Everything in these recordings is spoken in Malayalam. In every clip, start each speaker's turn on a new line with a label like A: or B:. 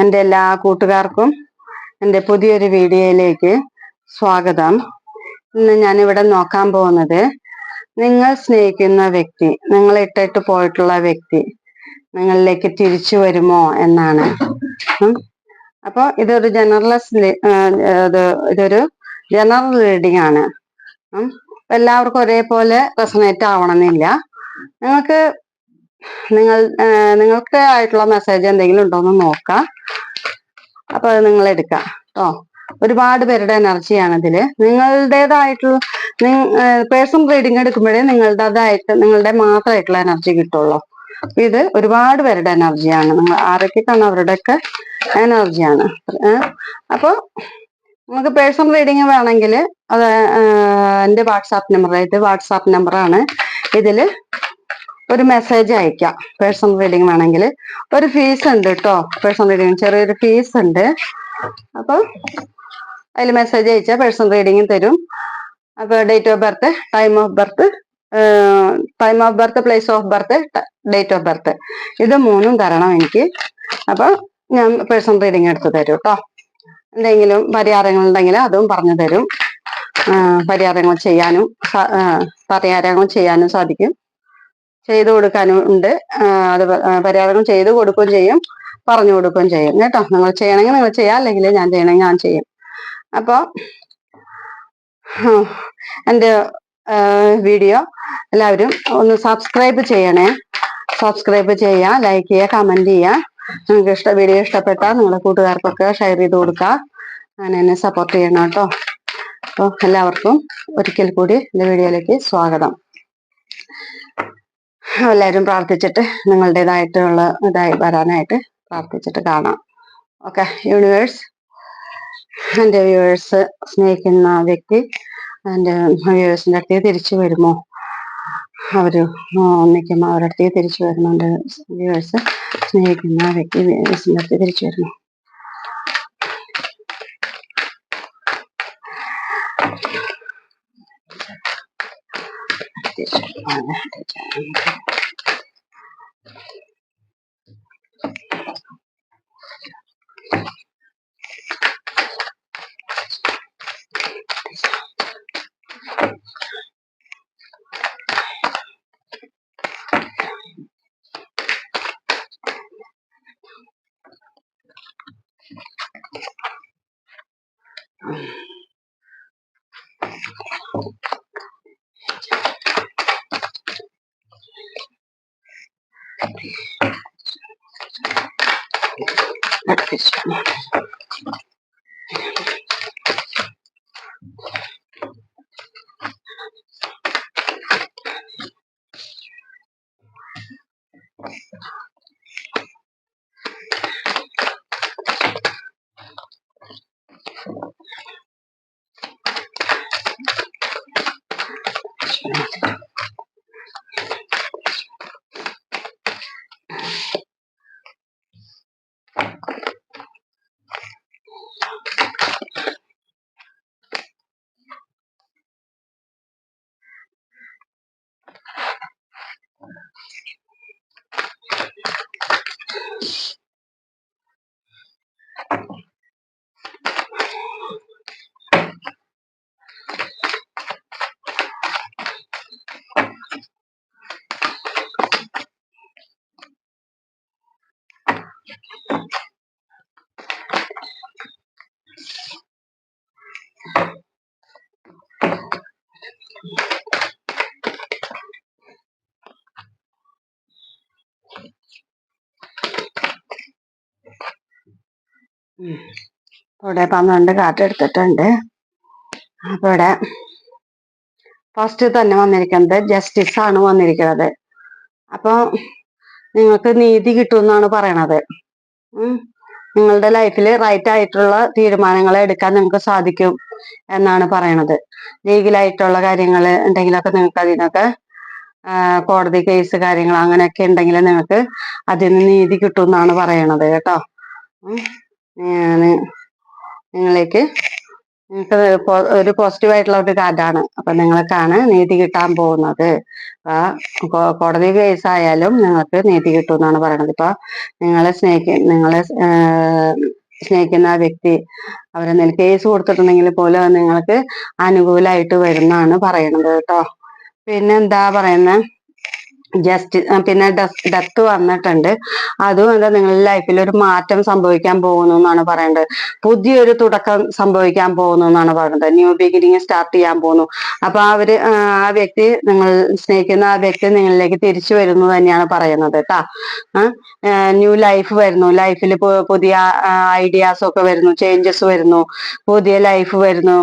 A: എന്റെ എല്ലാ കൂട്ടുകാർക്കും എന്റെ പുതിയൊരു വീഡിയോയിലേക്ക് സ്വാഗതം. ഇന്ന് ഞാനിവിടെ നോക്കാൻ പോകുന്നത് നിങ്ങൾ സ്നേഹിക്കുന്ന വ്യക്തി നിങ്ങൾ ഇട്ടിട്ട് പോയിട്ടുള്ള വ്യക്തി നിങ്ങളിലേക്ക് തിരിച്ചു വരുമോ എന്നാണ്. അപ്പോൾ അപ്പൊ ഇതൊരു ജനറലസ് ഇത് ഇതൊരു ജനറൽ റീഡിംഗ് ആണ്. എല്ലാവർക്കും ഒരേപോലെ റെസനേറ്റ് ആവണമെന്നില്ല. നിങ്ങൾക്ക് നിങ്ങൾ നിങ്ങൾക്ക് ആയിട്ടുള്ള മെസ്സേജ് എന്തെങ്കിലും ഉണ്ടോ എന്ന് നോക്കാം. അപ്പൊ അത് നിങ്ങൾ എടുക്കാം കേട്ടോ ഒരുപാട് പേരുടെ എനർജിയാണ് ഇതിൽ. നിങ്ങളുടേതായിട്ടുള്ള പേഴ്സണൽ റീഡിംഗ് എടുക്കുമ്പോഴേ നിങ്ങളുടേതായിട്ട് നിങ്ങളുടെ മാത്രമായിട്ടുള്ള എനർജി കിട്ടുള്ളൂ. ഇത് ഒരുപാട് പേരുടെ എനർജിയാണ് നിങ്ങൾ ആരൊക്കെയാണ് അവരുടെയൊക്കെ എനർജിയാണ് അപ്പൊ നമുക്ക് പേഴ്സണൽ റീഡിംഗ് വേണമെങ്കിൽ അത് എന്റെ വാട്സാപ്പ് നമ്പർ ഇത് വാട്സാപ്പ് നമ്പറാണ് ഇതിൽ ഒരു മെസ്സേജ് അയക്കാം. പേഴ്സണൽ റീഡിങ് വേണമെങ്കിൽ ഒരു ഫീസ് ഉണ്ട് കേട്ടോ പേഴ്സണൽ റീഡിംഗ് ചെറിയൊരു ഫീസ് ഉണ്ട്. അപ്പൊ അതിൽ മെസ്സേജ് അയച്ചാൽ പേഴ്സണൽ റീഡിങ് തരും. അപ്പൊ date of birth time of birth time of birth place of birth date of birth ഇത് മൂന്നും തരണം എനിക്ക്. അപ്പൊ ഞാൻ പേഴ്സണൽ റീഡിങ് എടുത്ത് തരും കേട്ടോ എന്തെങ്കിലും പരിഹാരങ്ങൾ ഉണ്ടെങ്കിൽ അതും പറഞ്ഞു തരും. പരിഹാരങ്ങൾ ചെയ്യാനും പരിഹാരങ്ങൾ ചെയ്യാനും സാധിക്കും. ചെയ്തു കൊടുക്കാനും ഉണ്ട്. അത് പ- പരിഹാരങ്ങൾ ചെയ്തു കൊടുക്കുകയും ചെയ്യും. പറഞ്ഞു കൊടുക്കുകയും ചെയ്യും. കേട്ടോ? നിങ്ങൾ ചെയ്യണമെങ്കിൽ നിങ്ങൾ ചെയ്യാം. അല്ലെങ്കിൽ ഞാൻ ചെയ്യണമെങ്കിൽ ഞാൻ ചെയ്യും. അപ്പോൾ എന്റെ വീഡിയോ എല്ലാവരും ഒന്ന് സബ്സ്ക്രൈബ് ചെയ്യണേ. സബ്സ്ക്രൈബ് ചെയ്യുക ലൈക്ക് ചെയ്യുക കമന്റ് ചെയ്യുക. നിങ്ങൾക്ക് ഇഷ്ട വീഡിയോ ഇഷ്ടപ്പെട്ടാൽ നിങ്ങളുടെ കൂട്ടുകാർക്കൊക്കെ ഷെയർ ചെയ്ത് കൊടുക്കുക. അങ്ങനെ എന്നെ സപ്പോർട്ട് ചെയ്യണം കേട്ടോ. അപ്പോൾ എല്ലാവർക്കും ഒരിക്കൽ കൂടി എന്റെ വീഡിയോയിലേക്ക് സ്വാഗതം. എല്ലാവരും പ്രാർത്ഥിച്ചിട്ട് നിങ്ങളുടേതായിട്ടുള്ള ഇതായി വരാനായിട്ട് പ്രാർത്ഥിച്ചിട്ട് കാണാം. ഓക്കെ യൂണിവേഴ്സ് എന്റെ വ്യൂവേഴ്സ് സ്നേഹിക്കുന്ന വ്യക്തി എന്റെ വ്യൂവേഴ്സിന്റെ അടുത്തേക്ക് തിരിച്ചു വരുമോ? അവർ ഒന്നിക്കുമ്പോൾ അവരുടെ അടുത്തേക്ക് തിരിച്ചു വരുമോ? എന്റെ വ്യൂവേഴ്സ് സ്നേഹിക്കുന്ന വ്യക്തി വ്യൂവേഴ്സിന്റെ അടുത്തേക്ക് തിരിച്ചു വരുമോ? 好了不 വരുമോ? തിരിച്ചു വരുമോ? തിരിച്ചു വരുമോ? ഉം. ഇവിടെ പന്ത്രണ്ട് കാറ്റ് എടുത്തിട്ടുണ്ട്. അപ്പൊ ഇവിടെ ഫസ്റ്റ് തന്നെ വന്നിരിക്കുന്നത് ജസ്റ്റിസ് ആണ് വന്നിരിക്കുന്നത്. അപ്പൊ നിങ്ങൾക്ക് നീതി കിട്ടുമെന്നാണ് പറയണത്. നിങ്ങളുടെ ലൈഫിൽ റൈറ്റ് ആയിട്ടുള്ള തീരുമാനങ്ങൾ എടുക്കാൻ നിങ്ങൾക്ക് സാധിക്കും എന്നാണ് പറയണത്. ലീഗലായിട്ടുള്ള കാര്യങ്ങൾ ഉണ്ടെങ്കിലൊക്കെ നിങ്ങൾക്ക് അതിനൊക്കെ കോടതി കേസ് കാര്യങ്ങൾ അങ്ങനെയൊക്കെ ഉണ്ടെങ്കിൽ നിങ്ങൾക്ക് അതിൽ നിന്ന് നീതി കിട്ടും എന്നാണ് പറയണത് കേട്ടോ. നിങ്ങളേക്ക് നിങ്ങൾക്ക് ഒരു പോസിറ്റീവ് ആയിട്ടുള്ള ഒരു കാർഡാണ് അപ്പൊ നിങ്ങൾക്കാണ് നീതി കിട്ടാൻ പോകുന്നത്. അപ്പൊ കോടതി കേസ് ആയാലും നിങ്ങൾക്ക് നീതി കിട്ടും എന്നാണ് പറയുന്നത് ഇപ്പൊ നിങ്ങളെ സ്നേഹി നിങ്ങളെ സ്നേഹിക്കുന്ന ആ വ്യക്തി അവരെ മേൽ കേസ് കൊടുത്തിട്ടുണ്ടെങ്കിൽ പോലും നിങ്ങൾക്ക് അനുകൂലമായിട്ട് വരുന്നാണ് പറയണത് കേട്ടോ. പിന്നെന്താ പറയുന്നത് ജസ്റ്റ് പിന്നെ ഡെത്ത് വന്നിട്ടുണ്ട്. അതും എന്താ നിങ്ങളുടെ ലൈഫിൽ ഒരു മാറ്റം സംഭവിക്കാൻ പോകുന്നു എന്നാണ് പറയേണ്ടത് പുതിയൊരു തുടക്കം സംഭവിക്കാൻ പോകുന്നു എന്നാണ് പറയുന്നത്. ന്യൂ ബിഗിനിങ് സ്റ്റാർട്ട് ചെയ്യാൻ പോകുന്നു. അപ്പൊ അവർ ആ വ്യക്തി നിങ്ങൾ സ്നേഹിക്കുന്ന ആ വ്യക്തി നിങ്ങളിലേക്ക് തിരിച്ചു വരുന്നു തന്നെയാണ് പറയുന്നത് കേട്ടാ. ന്യൂ ലൈഫ് വരുന്നു. ലൈഫിൽ പുതിയ ഐഡിയാസ് ഒക്കെ വരുന്നു. ചേഞ്ചസ് വരുന്നു. പുതിയ ലൈഫ് വരുന്നു.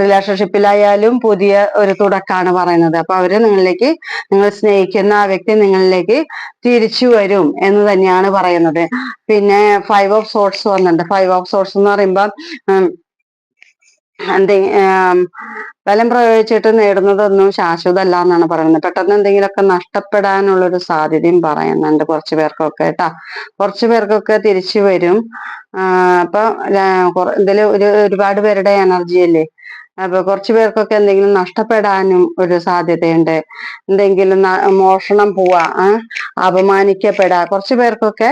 A: റിലേഷൻഷിപ്പിലായാലും പുതിയ ഒരു തുടക്കമാണ് പറയുന്നത്. അപ്പൊ അവർ നിങ്ങളിലേക്ക് നിങ്ങൾ സ്നേഹിക്കുന്ന ആ വ്യക്തി നിങ്ങളിലേക്ക് തിരിച്ചു വരും എന്ന് തന്നെയാണ് പറയുന്നത്. പിന്നെ ഫൈവ് ഓഫ് സോർട്സ് വന്നിട്ടുണ്ട്. ഫൈവ് ഓഫ് സോർട്സ് എന്ന് പറയുമ്പോൾ എന്തെ ബലം പ്രയോഗിച്ചിട്ട് നേടുന്നതൊന്നും ശാശ്വതമല്ല എന്നാണ് പറയുന്നത്. പെട്ടെന്ന് എന്തെങ്കിലുമൊക്കെ നഷ്ടപ്പെടാനുള്ള ഒരു സാധ്യതയും പറയുന്നുണ്ട് കുറച്ചു പേർക്കൊക്കെ കേട്ടാ. കുറച്ചു പേർക്കൊക്കെ തിരിച്ചു വരും. അപ്പൊ ഇതിൽ ഒരു ഒരുപാട് പേരുടെ എനർജി അല്ലേ? അപ്പൊ കുറച്ചു പേർക്കൊക്കെ എന്തെങ്കിലും നഷ്ടപ്പെടാനും ഒരു സാധ്യതയുണ്ട്. എന്തെങ്കിലും മോഷണം പോവാ അപമാനിക്കപ്പെടാ കുറച്ചു പേർക്കൊക്കെ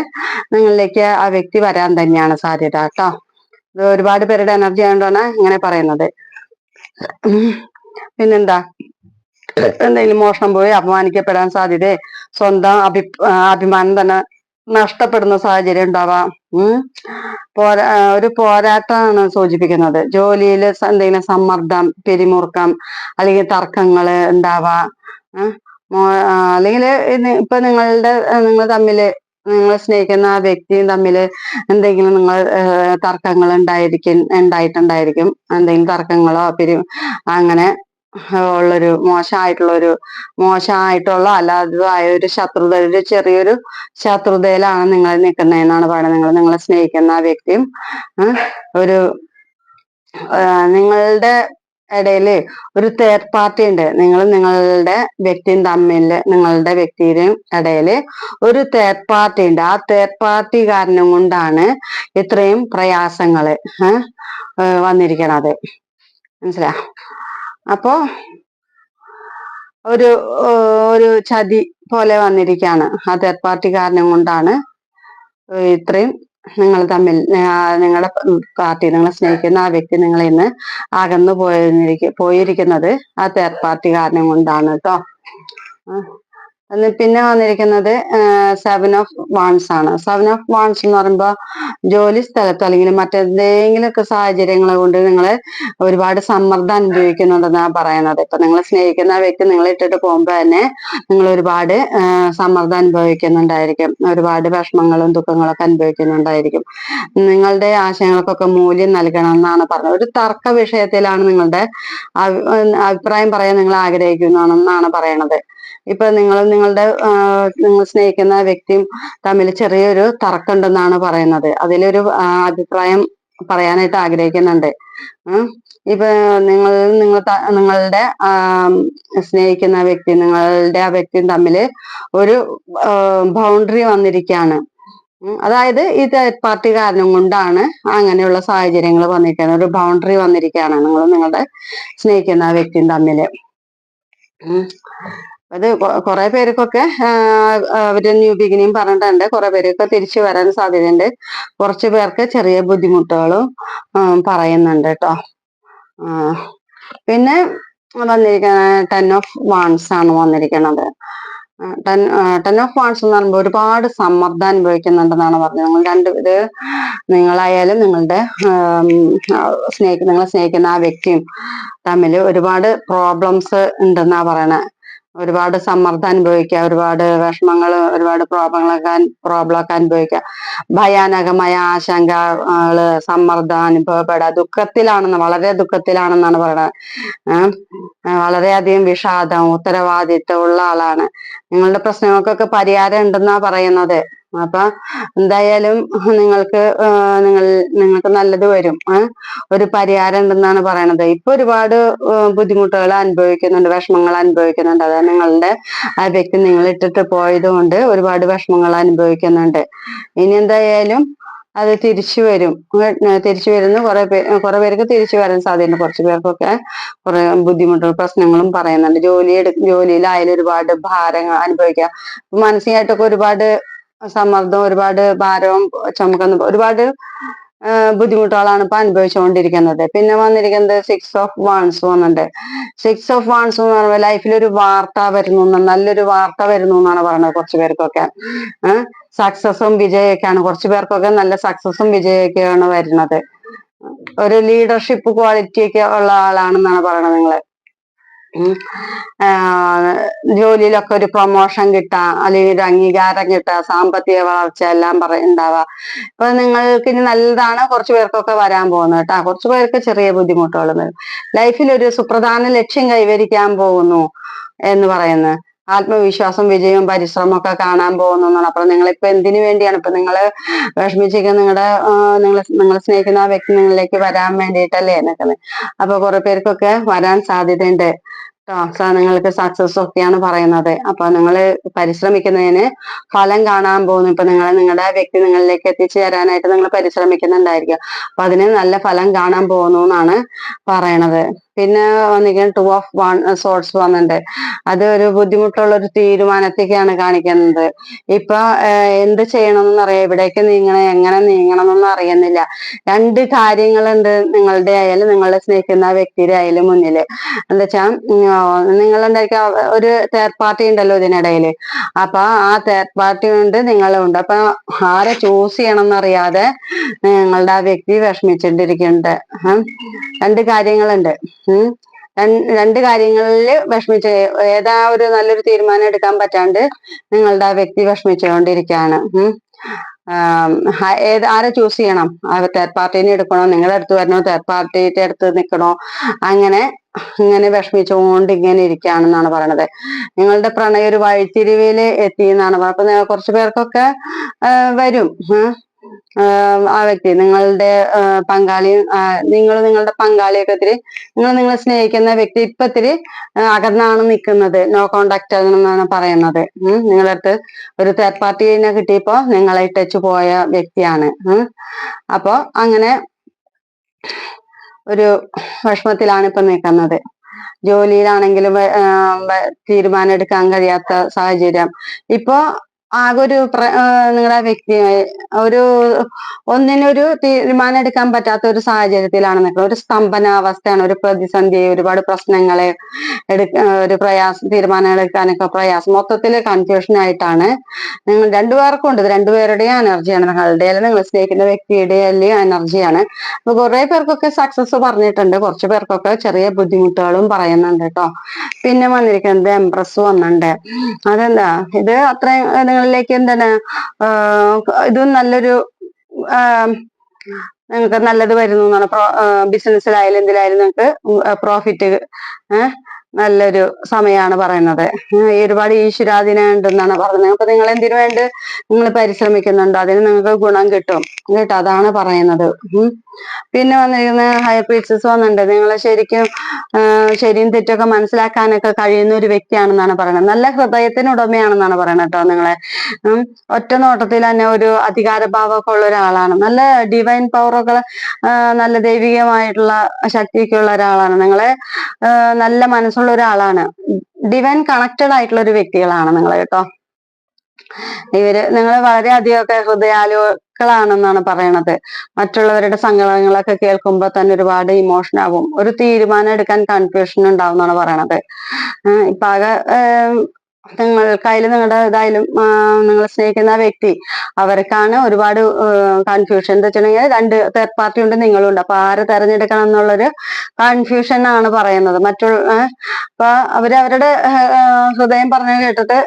A: നിങ്ങളിലേക്ക് ആ വ്യക്തി വരാൻ തന്നെയാണ് സാധ്യത കേട്ടോ. ഇത് ഒരുപാട് പേരുടെ എനർജി ആയതുകൊണ്ടാണ് ഇങ്ങനെ പറയുന്നത്. പിന്നെന്താ? എന്തെങ്കിലും മോഷണം പോയി അപമാനിക്കപ്പെടാൻ സാധ്യത സ്വന്തം അഭി അഭിമാനം തന്നെ നഷ്ടപ്പെടുന്ന സാഹചര്യം ഉണ്ടാവാം. ഉം. പോരാ ഒരു പോരാട്ടമാണ് സൂചിപ്പിക്കുന്നത്. ജോലിയിൽ എന്തെങ്കിലും സമ്മർദ്ദം പിരിമുറുക്കം അല്ലെങ്കിൽ തർക്കങ്ങൾ ഉണ്ടാവാ. അല്ലെങ്കിൽ ഇപ്പൊ നിങ്ങളുടെ നിങ്ങൾ തമ്മിൽ നിങ്ങൾ സ്നേഹിക്കുന്ന ആ വ്യക്തിയും തമ്മിൽ എന്തെങ്കിലും നിങ്ങൾ തർക്കങ്ങൾ ഉണ്ടായിരിക്കും ഉണ്ടായിട്ടുണ്ടായിരിക്കും. എന്തെങ്കിലും തർക്കങ്ങളോ പിരി അങ്ങനെ ഉള്ളൊരു മോശമായിട്ടുള്ള ഒരു മോശമായിട്ടുള്ള അല്ലാതായ ഒരു ശത്രുത ഒരു ചെറിയൊരു ശത്രുതയിലാണ് നിങ്ങൾ നിൽക്കുന്നതെന്നാണ് പറയുന്നത്. നിങ്ങൾ നിങ്ങളെ സ്നേഹിക്കുന്ന ആ വ്യക്തിയും ഒരു നിങ്ങളുടെ ഇടയിൽ ഒരു തേർഡ് പാർട്ടി ഉണ്ട്. നിങ്ങൾ നിങ്ങളുടെ വ്യക്തിയും തമ്മിൽ നിങ്ങളുടെ വ്യക്തിയുടെയും ഇടയിൽ ഒരു തേർഡ് പാർട്ടി ഉണ്ട്. ആ തേർഡ് പാർട്ടി കാരണം കൊണ്ടാണ് ഇത്രയും പ്രയാസങ്ങൾ വന്നിരിക്കണത്. മനസ്സിലാ അപ്പോ ഒരു ഒരു ചതി പോലെ വന്നിരിക്കുകയാണ് ആ തേർഡ് പാർട്ടി കാരണം കൊണ്ടാണ് ഇത്രയും നിങ്ങൾ തമ്മിൽ നിങ്ങളുടെ പാർട്ടി നിങ്ങളെ സ്നേഹിക്കുന്ന ആ വ്യക്തി നിങ്ങളിൽ നിന്ന് അകന്നു പോയിരിക്ക പോയിരിക്കുന്നത് ആ തേർഡ് പാർട്ടി കാരണം കൊണ്ടാണ് കേട്ടോ പിന്നെ വന്നിരിക്കുന്നത് സെവൻ ഓഫ് വാൺസ് ആണ്. സെവൻ ഓഫ് വാൺസ് എന്ന് പറയുമ്പോൾ ജോലി സ്ഥലത്ത് അല്ലെങ്കിൽ മറ്റെന്തെങ്കിലുമൊക്കെ സാഹചര്യങ്ങൾ കൊണ്ട് നിങ്ങൾ ഒരുപാട് സമ്മർദ്ദം അനുഭവിക്കുന്നുണ്ടെന്നാണ് പറയുന്നത്. ഇപ്പൊ നിങ്ങൾ സ്നേഹിക്കുന്ന വ്യക്തി നിങ്ങൾ ഇട്ടിട്ട് പോകുമ്പോൾ തന്നെ നിങ്ങൾ ഒരുപാട് സമ്മർദ്ദം അനുഭവിക്കുന്നുണ്ടായിരിക്കും. ഒരുപാട് വിഷമങ്ങളും ദുഃഖങ്ങളൊക്കെ അനുഭവിക്കുന്നുണ്ടായിരിക്കും. നിങ്ങളുടെ ആശയങ്ങൾക്കൊക്കെ മൂല്യം നൽകണം എന്നാണ് പറഞ്ഞത്. ഒരു തർക്ക വിഷയത്തിലാണ് നിങ്ങളുടെ അഭിപ്രായം പറയാൻ നിങ്ങൾ ആഗ്രഹിക്കുന്നതെന്നാണ് പറയണത് ഇപ്പൊ നിങ്ങൾ നിങ്ങളുടെ നിങ്ങൾ സ്നേഹിക്കുന്ന വ്യക്തിയും തമ്മിൽ ചെറിയൊരു തർക്കമുണ്ടെന്നാണ് പറയുന്നത്. അതിലൊരു അഭിപ്രായം പറയാനായിട്ട് ആഗ്രഹിക്കുന്നുണ്ട്. ഇപ്പൊ നിങ്ങൾ നിങ്ങൾ നിങ്ങളുടെ സ്നേഹിക്കുന്ന വ്യക്തി നിങ്ങളുടെ ആ വ്യക്തിയും തമ്മിൽ ഒരു ബൗണ്ടറി വന്നിരിക്കുകയാണ്. അതായത് ഈ തേർഡ് പാർട്ടി കാരണം കൊണ്ടാണ് അങ്ങനെയുള്ള സാഹചര്യങ്ങൾ വന്നിരിക്കുന്നത്. ഒരു ബൗണ്ടറി വന്നിരിക്കുകയാണ് നിങ്ങൾ നിങ്ങളുടെ സ്നേഹിക്കുന്ന വ്യക്തിയും തമ്മിൽ. അത് കുറെ പേർക്കൊക്കെ അവർ ന്യൂ ബിഗിനിങ് പറഞ്ഞിട്ടുണ്ട്. കുറെ പേരൊക്കെ തിരിച്ചു വരാൻ സാധ്യതയുണ്ട്. കുറച്ച് പേർക്ക് ചെറിയ ബുദ്ധിമുട്ടുകളും പറയുന്നുണ്ട് കേട്ടോ പിന്നെ വന്നിരിക്കുന്ന ടെൻ ഓഫ് വാൺസ് ആണ് വന്നിരിക്കുന്നത് ടെൻ ടെൻ ഓഫ് വാൺസ് എന്ന് പറയുമ്പോൾ ഒരുപാട് സമ്മർദ്ദം അനുഭവിക്കുന്നുണ്ടെന്നാണ് പറഞ്ഞത്. നിങ്ങൾ രണ്ട് ഇത് നിങ്ങളായാലും നിങ്ങളുടെ സ്നേഹി നിങ്ങളെ സ്നേഹിക്കുന്ന ആ വ്യക്തിയും തമ്മിൽ ഒരുപാട് പ്രോബ്ലംസ് ഉണ്ടെന്നാ പറയണേ. ഒരുപാട് സമ്മർദ്ദം അനുഭവിക്കുക ഒരുപാട് വിഷമങ്ങൾ ഒരുപാട് പ്രോബ്ലങ്ങളൊക്കെ പ്രോബ്ലമൊക്കെ അനുഭവിക്കുക ഭയാനകമായ ആശങ്കകൾ സമ്മർദ്ദം അനുഭവപ്പെടുക ദുഃഖത്തിലാണെന്ന് വളരെ ദുഃഖത്തിലാണെന്നാണ് പറയുന്നത് വളരെയധികം വിഷാദം ഉത്തരവാദിത്വം ഉള്ള ആളാണ്. നിങ്ങളുടെ പ്രശ്നങ്ങൾക്കൊക്കെ പരിഹാരം ഉണ്ടെന്നാ പറയുന്നത്. അപ്പൊ എന്തായാലും നിങ്ങൾക്ക് നിങ്ങൾ നിങ്ങൾക്ക് നല്ലത് വരും. ഒരു പരിഹാരം ഉണ്ടെന്നാണ് പറയണത്. ഇപ്പൊ ഒരുപാട് ബുദ്ധിമുട്ടുകൾ അനുഭവിക്കുന്നുണ്ട് വിഷമങ്ങൾ അനുഭവിക്കുന്നുണ്ട്. അതായത് നിങ്ങളുടെ ആ വ്യക്തി നിങ്ങൾ ഇട്ടിട്ട് പോയത് കൊണ്ട് ഒരുപാട് വിഷമങ്ങൾ അനുഭവിക്കുന്നുണ്ട്. ഇനി എന്തായാലും അത് തിരിച്ചു വരും. തിരിച്ചു വരുന്നു. കുറെ പേര് കുറെ പേർക്ക് തിരിച്ചു വരാൻ സാധ്യതയുണ്ട്. കുറച്ച് പേർക്കൊക്കെ കുറെ ബുദ്ധിമുട്ടും പ്രശ്നങ്ങളും പറയുന്നുണ്ട്. ജോലി ജോലിയിലായാലും ഒരുപാട് ഭാരങ്ങൾ അനുഭവിക്കുക. മാനസികമായിട്ടൊക്കെ ഒരുപാട് സമ്മർദ്ദം ഒരുപാട് ഭാരവും ചുമക്കുന്ന ഒരുപാട് ബുദ്ധിമുട്ടുകളാണ് ഇപ്പൊ അനുഭവിച്ചുകൊണ്ടിരിക്കുന്നത്. പിന്നെ വന്നിരിക്കുന്നത് സിക്സ് ഓഫ് വാൺസ് വന്നിട്ടുണ്ട് സിക്സ് ഓഫ് വാൺസ് എന്ന് പറയുമ്പോൾ ലൈഫിൽ ഒരു വാർത്ത വരുന്നു നല്ലൊരു വാർത്ത വരുന്നു എന്നാണ് പറയുന്നത് കുറച്ചു പേർക്കൊക്കെ. സക്സസും വിജയമൊക്കെയാണ് കുറച്ചു പേർക്കൊക്കെ നല്ല സക്സസും വിജയമൊക്കെയാണ് വരുന്നത്. ഒരു ലീഡർഷിപ്പ് ക്വാളിറ്റി ഒക്കെ ഉള്ള ആളാണെന്നാണ് പറയണത് നിങ്ങൾ. ജോലിയിലൊക്കെ ഒരു പ്രൊമോഷൻ കിട്ടാ അല്ലെങ്കിൽ ഒരു അംഗീകാരം കിട്ടുക സാമ്പത്തിക വളർച്ച എല്ലാം പറയുണ്ടാവുക അപ്പൊ നിങ്ങൾക്ക് ഇനി നല്ലതാണ് കുറച്ചു പേർക്കൊക്കെ വരാൻ പോകുന്നത് കേട്ടാ. കുറച്ചു പേർക്ക് ചെറിയ ബുദ്ധിമുട്ടുകൾ വരും ലൈഫിൽ ഒരു സുപ്രധാന ലക്ഷ്യം കൈവരിക്കാൻ പോകുന്നു എന്ന് പറയുന്നത്. ആത്മവിശ്വാസം വിജയവും പരിശ്രമവും ഒക്കെ കാണാൻ പോകുന്നതാണ്. അപ്പൊ നിങ്ങൾ ഇപ്പൊ എന്തിനു വേണ്ടിയാണ്? ഇപ്പൊ നിങ്ങൾ വിഷമിച്ചിരിക്കുന്ന നിങ്ങളുടെ നിങ്ങൾ നിങ്ങൾ സ്നേഹിക്കുന്ന ആ വ്യക്തി നിങ്ങളിലേക്ക് വരാൻ വേണ്ടിയിട്ടല്ലേ എന്നൊക്കെ അപ്പൊ കുറെ പേർക്കൊക്കെ വരാൻ സാധ്യതയുണ്ട്. നിങ്ങൾക്ക് സക്സസ് ഒക്കെയാണ് പറയുന്നത്. അപ്പൊ നിങ്ങൾ പരിശ്രമിക്കുന്നതിന് ഫലം കാണാൻ പോകുന്നു. ഇപ്പൊ നിങ്ങൾ നിങ്ങളുടെ വ്യക്തി നിങ്ങളിലേക്ക് എത്തിച്ചു തരാനായിട്ട് നിങ്ങൾ പരിശ്രമിക്കുന്നുണ്ടായിരിക്കും. അപ്പൊ അതിന് നല്ല ഫലം കാണാൻ പോകുന്നു എന്നാണ് പറയണത്. പിന്നെ വന്നിരിക്കുന്നത് ടു ഓഫ് വൺ സോർട്സ് വന്നിട്ടുണ്ട്. അത് ഒരു ബുദ്ധിമുട്ടുള്ള ഒരു തീരുമാനത്തേക്കാണ് കാണിക്കുന്നത്. ഇപ്പൊ എന്ത് ചെയ്യണമെന്ന് അറിയാം. എവിടേക്ക് നീങ്ങണം എങ്ങനെ നീങ്ങണം എന്നൊന്നും അറിയുന്നില്ല. രണ്ട് കാര്യങ്ങളുണ്ട് നിങ്ങളുടെ ആയാലും നിങ്ങളെ സ്നേഹിക്കുന്ന വ്യക്തിയുടെ ആയാലും മുന്നിൽ എന്താ നിങ്ങൾ എന്തായിരിക്കും ഒരു തേർഡ് പാർട്ടി ഉണ്ടല്ലോ ഇതിനിടയിൽ അപ്പൊ ആ തേർഡ് പാർട്ടി ഉണ്ട് നിങ്ങളും ഉണ്ട് അപ്പൊ ആരെ ചൂസ് ചെയ്യണം എന്നറിയാതെ നിങ്ങളുടെ ആ വ്യക്തി വിഷമിച്ചിട്ടിരിക്കുന്നുണ്ട്. രണ്ട് കാര്യങ്ങളുണ്ട്. രണ്ട് കാര്യങ്ങളിൽ വിഷമിച്ച് ഏതാ ഒരു നല്ലൊരു തീരുമാനം എടുക്കാൻ പറ്റാണ്ട് നിങ്ങളുടെ ആ വ്യക്തി വിഷമിച്ചുകൊണ്ടിരിക്കുകയാണ്. ഏത് ആരെ ചൂസ് ചെയ്യണം? തേർഡ് പാർട്ടീനെ എടുക്കണോ? നിങ്ങളുടെ അടുത്ത് വരണോ? തേർഡ് പാർട്ടിയുടെ അടുത്ത് നിൽക്കണോ? അങ്ങനെ ഇങ്ങനെ വിഷമിച്ചുകൊണ്ട് ഇങ്ങനെ ഇരിക്കുകയാണെന്നാണ് പറയണത്. നിങ്ങളുടെ പ്രണയം ഒരു വഴിത്തിരിവിൽ എത്തി എന്നാണ് പറഞ്ഞത് അപ്പൊ കുറച്ചു പേർക്കൊക്കെ വരും. ആ, വ്യക്തി നിങ്ങളുടെ പങ്കാളി നിങ്ങൾ നിങ്ങളുടെ പങ്കാളിയൊക്കെ ഇത്തിരി നിങ്ങൾ നിങ്ങളെ സ്നേഹിക്കുന്ന വ്യക്തി ഇപ്പൊ ഇത്തിരി അകന്നാണ് നിൽക്കുന്നത് നോ കോണ്ടാക്ട് എന്നാണ് പറയുന്നത്. നിങ്ങളുടെ അടുത്ത് ഒരു തേർഡ് പാർട്ടിനെ കിട്ടിയപ്പോ നിങ്ങളെ ഇട്ടച്ചു പോയ വ്യക്തിയാണ്. അപ്പോ അങ്ങനെ ഒരു വിഷമത്തിലാണ് ഇപ്പൊ നിൽക്കുന്നത് ജോലിയിലാണെങ്കിലും തീരുമാനം എടുക്കാൻ കഴിയാത്ത സാഹചര്യം. ഇപ്പൊ ആകെ ഒരു നിങ്ങളുടെ വ്യക്തി ഒരു ഒന്നിനൊരു തീരുമാനം എടുക്കാൻ പറ്റാത്ത ഒരു സാഹചര്യത്തിലാണ് നിൽക്കുന്നത് ഒരു സ്തംഭനാവസ്ഥയാണ് ഒരു പ്രതിസന്ധി ഒരുപാട് പ്രശ്നങ്ങളെ എടുക്ക ഒരു പ്രയാസം തീരുമാനം എടുക്കാനൊക്കെ പ്രയാസം മൊത്തത്തിൽ കൺഫ്യൂഷൻ ആയിട്ടാണ് നിങ്ങൾ രണ്ടുപേർക്കും ഉണ്ട് രണ്ടുപേരുടെയും എനർജിയാണ്. നിങ്ങളുടെ അല്ലെങ്കിൽ നിങ്ങൾ സ്നേഹിക്കുന്ന വ്യക്തിയുടെ എനർജിയാണ്. അപ്പൊ കുറെ പേർക്കൊക്കെ സക്സസ് പറഞ്ഞിട്ടുണ്ട്. കുറച്ച് പേർക്കൊക്കെ ചെറിയ ബുദ്ധിമുട്ടുകളും പറയുന്നുണ്ട് കേട്ടോ പിന്നെ വന്നിരിക്കുന്നത് എംപ്രസ് വന്നിട്ടുണ്ട് അതെന്താ? ഇത് അത്രയും നിങ്ങളിലേക്ക് എന്താണ് ഇതും നല്ലൊരു നിങ്ങൾക്ക് നല്ലത് വരുന്നു എന്നാണ്. ബിസിനസ്സിലായാലും എന്തിലായാലും നിങ്ങൾക്ക് പ്രോഫിറ്റ് നല്ലൊരു സമയമാണ് പറയുന്നത്. ഒരുപാട് ഈശ്വരാധീനം ഉണ്ടെന്നാണ് പറയുന്നത്. അപ്പൊ നിങ്ങൾ എന്തിനു വേണ്ടി നിങ്ങൾ പരിശ്രമിക്കുന്നുണ്ടോ? അതിന് നിങ്ങൾക്ക് ഗുണം കിട്ടും കേട്ടോ അതാണ് പറയുന്നത്. പിന്നെ വന്നിരിക്കുന്ന ഹൈ പീച്ചസ് വന്നിട്ടുണ്ട്. നിങ്ങൾ ശരിക്കും ശരിയും തെറ്റൊക്കെ മനസ്സിലാക്കാനൊക്കെ കഴിയുന്ന ഒരു വ്യക്തിയാണെന്നാണ് പറയുന്നത്. നല്ല ഹൃദയത്തിന് ഉടമയാണെന്നാണ് പറയുന്നത് കേട്ടോ നിങ്ങളെ. ഒറ്റ നോട്ടത്തിൽ തന്നെ ഒരു അധികാരഭാവമൊക്കെ ഉള്ള ഒരാളാണ്. നല്ല ഡിവൈൻ പവറൊക്കെ നല്ല ദൈവികമായിട്ടുള്ള ശക്തിയൊക്കെ ഉള്ള ഒരാളാണ്. നിങ്ങളെ നല്ല മനസ്സുള്ള ഒരാളാണ്. ഡിവൈൻ കണക്റ്റഡ് ആയിട്ടുള്ള ഒരു വ്യക്തികളാണ് നിങ്ങൾ കേട്ടോ. ഇവർ നിങ്ങൾ വളരെയധികമൊക്കെ ഹൃദയാലുക്കളാണെന്നാണ് പറയണത്. മറ്റുള്ളവരുടെ സങ്കടങ്ങളൊക്കെ കേൾക്കുമ്പോൾ തന്നെ ഒരുപാട് ഇമോഷൻ ആവും. ഒരു തീരുമാനം എടുക്കാൻ കൺഫ്യൂഷൻ ഉണ്ടാവും എന്നാണ് പറയണത് ഇപ്പൊ ആകെ നിങ്ങൾക്കായാലും നിങ്ങളുടെ ഇതായാലും നിങ്ങൾ സ്നേഹിക്കുന്ന വ്യക്തി അവർക്കാണ് ഒരുപാട് കൺഫ്യൂഷൻ എന്താ വെച്ചിട്ടുണ്ടെങ്കിൽ രണ്ട് തേർഡ് പാർട്ടി ഉണ്ട് നിങ്ങളും ഉണ്ട്. അപ്പൊ ആരെ തെരഞ്ഞെടുക്കണം എന്നുള്ളൊരു കൺഫ്യൂഷൻ ആണ് പറയുന്നത്. മറ്റുള്ള അപ്പൊ അവർ അവരുടെ ഹൃദയം പറഞ്ഞു കേട്ടിട്ട്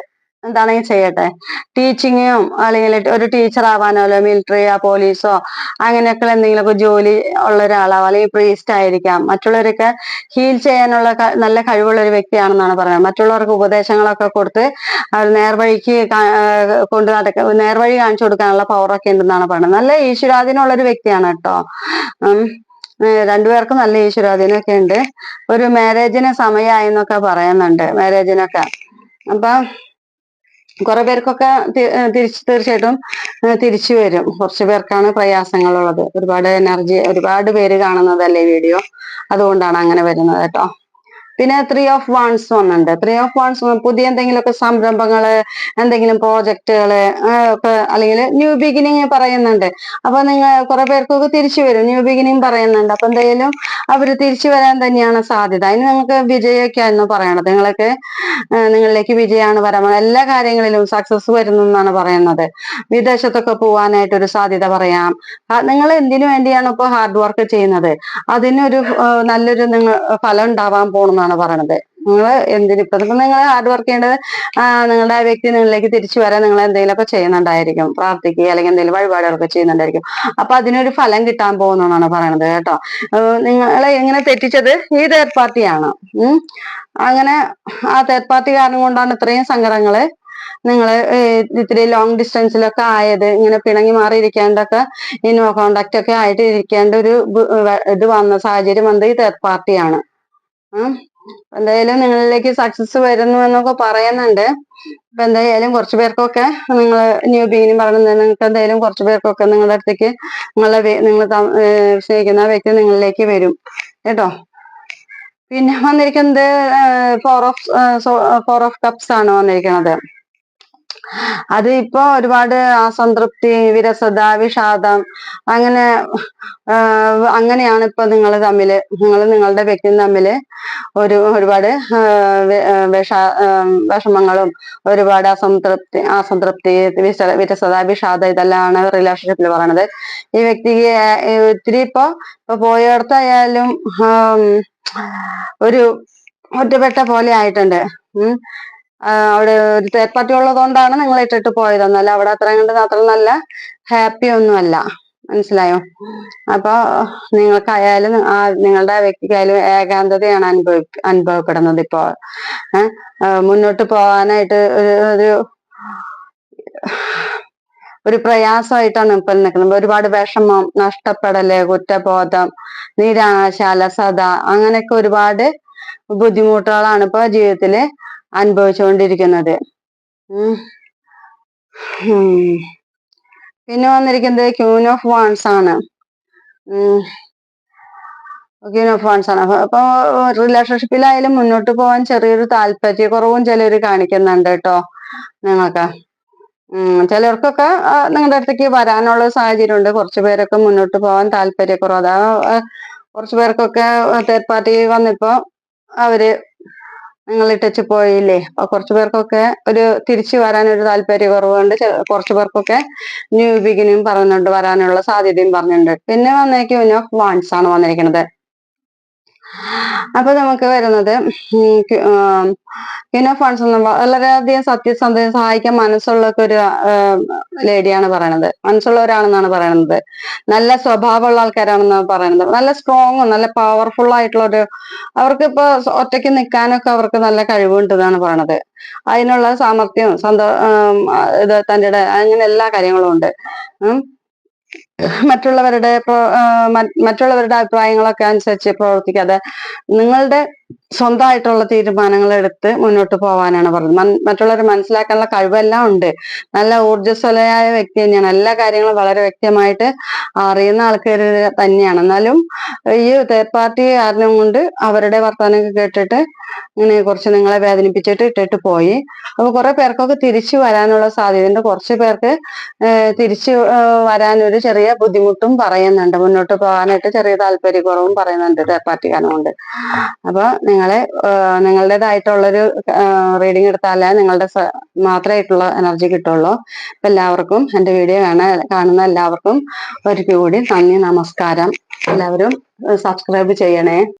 A: എന്താണെങ്കിൽ ചെയ്യട്ടെ? ടീച്ചിങ്ങും അല്ലെങ്കിൽ ഒരു ടീച്ചർ ആവാനോ അല്ലെ മിലിറ്ററിയോ പോലീസോ അങ്ങനെയൊക്കെ എന്തെങ്കിലുമൊക്കെ ജോലി ഉള്ള ഒരാളാവാം അല്ലെങ്കിൽ പ്രീസ്റ്റ് ആയിരിക്കാം. മറ്റുള്ളവരൊക്കെ ഹീൽ ചെയ്യാനുള്ള നല്ല കഴിവുള്ള ഒരു വ്യക്തിയാണെന്നാണ് പറയുന്നത്. മറ്റുള്ളവർക്ക് ഉപദേശങ്ങളൊക്കെ കൊടുത്ത് അവർ നേർവഴിക്ക് കൊണ്ട് നടക്ക നേർവഴി കാണിച്ചു കൊടുക്കാനുള്ള പവറൊക്കെ ഉണ്ടെന്നാണ് പറയുന്നത്. നല്ല ഈശ്വരാധീനമുള്ള ഒരു വ്യക്തിയാണ് കേട്ടോ. രണ്ടുപേർക്കും നല്ല ഈശ്വരാധീനമൊക്കെ ഉണ്ട്. ഒരു മാരേജിന് സമയമായി എന്നൊക്കെ പറയുന്നുണ്ട്. മാരേജിനൊക്കെ അപ്പൊ കുറെ പേർക്കൊക്കെ തിരിച്ചു തീർച്ചയായിട്ടും തിരിച്ചു വരും. കുറച്ച് പേർക്കാണ് പ്രയാസങ്ങളുള്ളത്. ഒരുപാട് എനർജി ഒരുപാട് പേര് കാണുന്നതല്ലേ വീഡിയോ? അതുകൊണ്ടാണ് അങ്ങനെ വരുന്നത് കേട്ടോ. പിന്നെ ത്രീ ഓഫ് വൺസ് വന്നിട്ടുണ്ട് ത്രീ ഓഫ് വൺസ് പുതിയ എന്തെങ്കിലുമൊക്കെ സംരംഭങ്ങൾ എന്തെങ്കിലും പ്രോജക്റ്റുകൾ ഒക്കെ അല്ലെങ്കിൽ ന്യൂ ബിഗിനിങ് പറയുന്നുണ്ട്. അപ്പൊ നിങ്ങൾ കുറെ പേർക്കൊക്കെ തിരിച്ചു വരും. ന്യൂ ബിഗിനിങ് പറയുന്നുണ്ട്. അപ്പൊ എന്തായാലും അവർ തിരിച്ചു വരാൻ തന്നെയാണ് സാധ്യത. അതിന് നിങ്ങൾക്ക് വിജയൊക്കെയായിരുന്നു പറയണത്. നിങ്ങൾക്ക് ഏഹ് നിങ്ങളിലേക്ക് വിജയമാണ് വരാൻ എല്ലാ കാര്യങ്ങളിലും സക്സസ് വരുന്നു എന്നാണ് പറയുന്നത്. വിദേശത്തൊക്കെ പോവാനായിട്ട് ഒരു സാധ്യത പറയാം. നിങ്ങൾ എന്തിനു വേണ്ടിയാണ് ഇപ്പോൾ ഹാർഡ് വർക്ക് ചെയ്യുന്നത്? അതിനൊരു നല്ലൊരു നിങ്ങൾ ഫലം ഉണ്ടാവാൻ പോണെന്നാണ് പറയണത്. നിങ്ങൾ എന്തിനും ഇപ്പൊ നിങ്ങൾ ഹാർഡ് വർക്ക് ചെയ്യേണ്ടത് നിങ്ങളുടെ വ്യക്തി നിങ്ങളിലേക്ക് തിരിച്ചു വരാൻ നിങ്ങൾ എന്തെങ്കിലുമൊക്കെ ചെയ്യുന്നുണ്ടായിരിക്കും. പ്രാർത്ഥിക്കുക അല്ലെങ്കിൽ എന്തെങ്കിലും വഴിപാടുകളൊക്കെ ചെയ്യുന്നുണ്ടായിരിക്കും. അപ്പൊ അതിനൊരു ഫലം കിട്ടാൻ പോകുന്നതാണ് പറയണത് കേട്ടോ. നിങ്ങളെ എങ്ങനെ തെറ്റിച്ചത് ഈ തേർഡ് പാർട്ടിയാണ് അങ്ങനെ ആ തേർഡ് പാർട്ടി കാരണം കൊണ്ടാണ് ഇത്രയും സങ്കടങ്ങൾ നിങ്ങൾ ഇത്തിരി ലോങ് ഡിസ്റ്റൻസിലൊക്കെ ആയത് ഇങ്ങനെ പിണങ്ങി മാറിയിരിക്കാണ്ടൊക്കെ ഈ നോ കോണ്ടാക്ട് ഒക്കെ ആയിട്ട് ഇരിക്കേണ്ട ഒരു ഇത് വന്ന സാഹചര്യം വന്നത് ഈ തേർഡ് പാർട്ടിയാണ്. എന്തായാലും നിങ്ങളിലേക്ക് സക്സസ് വരുന്നു എന്നൊക്കെ പറയുന്നുണ്ട്. അപ്പൊ എന്തായാലും കുറച്ചു പേർക്കൊക്കെ നിങ്ങൾ ന്യൂ ബിഗിനിങ് പറഞ്ഞത് നിങ്ങൾക്ക് എന്തായാലും കുറച്ചു പേർക്കൊക്കെ നിങ്ങളുടെ അടുത്തേക്ക് നിങ്ങളെ നിങ്ങൾ സ്നേഹിക്കുന്ന വ്യക്തി നിങ്ങളിലേക്ക് വരും. കേട്ടോ? പിന്നെ വന്നിരിക്കുന്നത് four of four of cups ആണ് വന്നിരിക്കുന്നത്. അത് ഇപ്പൊ ഒരുപാട് അസംതൃപ്തി വിരസത വിഷാദം അങ്ങനെ അങ്ങനെയാണ് ഇപ്പൊ നിങ്ങൾ തമ്മിൽ നിങ്ങൾ നിങ്ങളുടെ വ്യക്തി തമ്മിൽ ഒരു ഒരുപാട് വിഷ വിഷമങ്ങളും ഒരുപാട് അസംതൃപ്തി അസംതൃപ്തി വിരസത വിഷാദം ഇതെല്ലാമാണ് റിലേഷൻഷിപ്പിൽ പറയണത്. ഈ വ്യക്തിക്ക് ഒത്തിരി ഇപ്പൊ ഇപ്പൊ പോയടത്തായാലും ഒരു ഒറ്റപ്പെട്ട പോലെ ആയിട്ടുണ്ട്. അവിടെ ഒരു തേർഡ് പാർട്ടി ഉള്ളത് കൊണ്ടാണ് നിങ്ങൾ ഇട്ടിട്ട് പോയത്. എന്നാലും അവിടെ അത്രയും കണ്ട് അത്ര നല്ല ഹാപ്പി ഒന്നുമല്ല. മനസ്സിലായോ? അപ്പൊ നിങ്ങൾക്കായാലും ആ നിങ്ങളുടെ വ്യക്തിക്കായാലും ഏകാന്തതയാണ് അനുഭവി അനുഭവപ്പെടുന്നത് ഇപ്പോ. മുന്നോട്ട് പോകാനായിട്ട് ഒരു ഒരു ഒരു പ്രയാസമായിട്ടാണ് ഇപ്പൊ നിൽക്കുന്നത്. ഒരുപാട് വിഷമം നഷ്ടപ്പെടൽ കുറ്റബോധം നിരാശ അലസത അങ്ങനെയൊക്കെ ഒരുപാട് ബുദ്ധിമുട്ടുകളാണ് ഇപ്പൊ ജീവിതത്തിൽ അനുഭവിച്ചുകൊണ്ടിരിക്കുന്നത്. പിന്നെ വന്നിരിക്കുന്നത് ക്യൂൻ ഓഫ് വാൺസ് ആണ്. ക്യൂൻ ഓഫ് വാൺസ് ആണ്. അപ്പൊ- റിലേഷൻഷിപ്പിലായാലും മുന്നോട്ട് പോവാൻ ചെറിയൊരു താല്പര്യക്കുറവും ചിലർ കാണിക്കുന്നുണ്ട് കേട്ടോ നിങ്ങൾക്ക്. ചിലർക്കൊക്കെ നിങ്ങളുടെ അടുത്തേക്ക് വരാനുള്ള സാഹചര്യം ഉണ്ട് കുറച്ചു പേരൊക്കെ മുന്നോട്ട് പോവാൻ താല്പര്യക്കുറവ്. അതാ കുറച്ചു പേർക്കൊക്കെ തേർഡ് പാർട്ടി വന്നിപ്പോ അവർ നിങ്ങൾ ഇട്ടച്ച് പോയില്ലേ. അപ്പൊ കുറച്ചു പേർക്കൊക്കെ ഒരു തിരിച്ചു വരാൻ ഒരു താല്പര്യക്കുറവുണ്ട് കുറച്ചു കുറച്ച് പേർക്കൊക്കെ ന്യൂ ബിഗിനിങ് പറഞ്ഞിട്ടുണ്ട് വരാനുള്ള സാധ്യതയും പറഞ്ഞിട്ടുണ്ട് പിന്നെ വന്നേക്കും ഓഫ് വാൻസ് ആണ് വന്നിരിക്കുന്നത് അപ്പൊ നമുക്ക് വരുന്നത് കിനോ ഫണ്ട്സ് എന്ന് വളരെയധികം സത്യസന്ധത സഹായിക്കാൻ മനസ്സുള്ള ഒരു ലേഡിയാണ് പറയണത്. മനസ്സുള്ളവരാണെന്നാണ് പറയുന്നത് നല്ല സ്വഭാവമുള്ള ആൾക്കാരാണെന്നാണ് പറയുന്നത് നല്ല സ്ട്രോങ് നല്ല പവർഫുൾ ആയിട്ടുള്ള ഒരു അവർക്ക് ഇപ്പൊ ഒറ്റയ്ക്ക് നിൽക്കാനൊക്കെ അവർക്ക് നല്ല കഴിവുണ്ട് എന്നാണ് പറയണത്. അതിനുള്ള സാമർഥ്യം സന്തോ ഇത് തന്റെ അങ്ങനെ എല്ലാ കാര്യങ്ങളും ഉണ്ട്. മറ്റുള്ളവരുടെ മറ്റുള്ളവരുടെ അഭിപ്രായങ്ങളൊക്കെ അനുസരിച്ച് പ്രവർത്തിക്കാതെ നിങ്ങളുടെ സ്വന്തമായിട്ടുള്ള തീരുമാനങ്ങൾ എടുത്ത് മുന്നോട്ട് പോകാനാണ് പറഞ്ഞത്. മറ്റുള്ളവരെ മനസ്സിലാക്കാനുള്ള കഴിവെല്ലാം ഉണ്ട്. നല്ല ഊർജസ്വലയായ വ്യക്തി തന്നെയാണ്. എല്ലാ കാര്യങ്ങളും വളരെ വ്യക്തമായിട്ട് അറിയുന്ന ആൾക്കാർ തന്നെയാണ്. എന്നാലും ഈ തേർഡ് പാർട്ടി കാരണം കൊണ്ട് അവരുടെ വർത്തമാനമൊക്കെ കേട്ടിട്ട് ഇങ്ങനെ കുറച്ച് നിങ്ങളെ വേദനിപ്പിച്ചിട്ട് ഇട്ടിട്ട് പോയി. അപ്പൊ കുറെ പേർക്കൊക്കെ തിരിച്ചു വരാനുള്ള സാധ്യതയുണ്ട്. കുറച്ച് പേർക്ക് തിരിച്ചു വരാൻ ഒരു ചെറിയ ബുദ്ധിമുട്ടും പറയുന്നുണ്ട്. മുന്നോട്ട് പോകാനായിട്ട് ചെറിയ താല്പര്യക്കുറവും പറയുന്നുണ്ട് തേർഡ് പാർട്ടി കാരണം കൊണ്ട് അപ്പൊ നിങ്ങളെ നിങ്ങളുടേതായിട്ടുള്ളൊരു റീഡിംഗ് എടുത്താലേ നിങ്ങളുടെ മാത്രമായിട്ടുള്ള എനർജി കിട്ടുള്ളൂ. അപ്പൊ എല്ലാവർക്കും എന്റെ വീഡിയോ കാണാൻ കാണുന്ന എല്ലാവർക്കും ഒരിക്കൽ കൂടി നന്ദി നമസ്കാരം. എല്ലാവരും സബ്സ്ക്രൈബ് ചെയ്യണേ.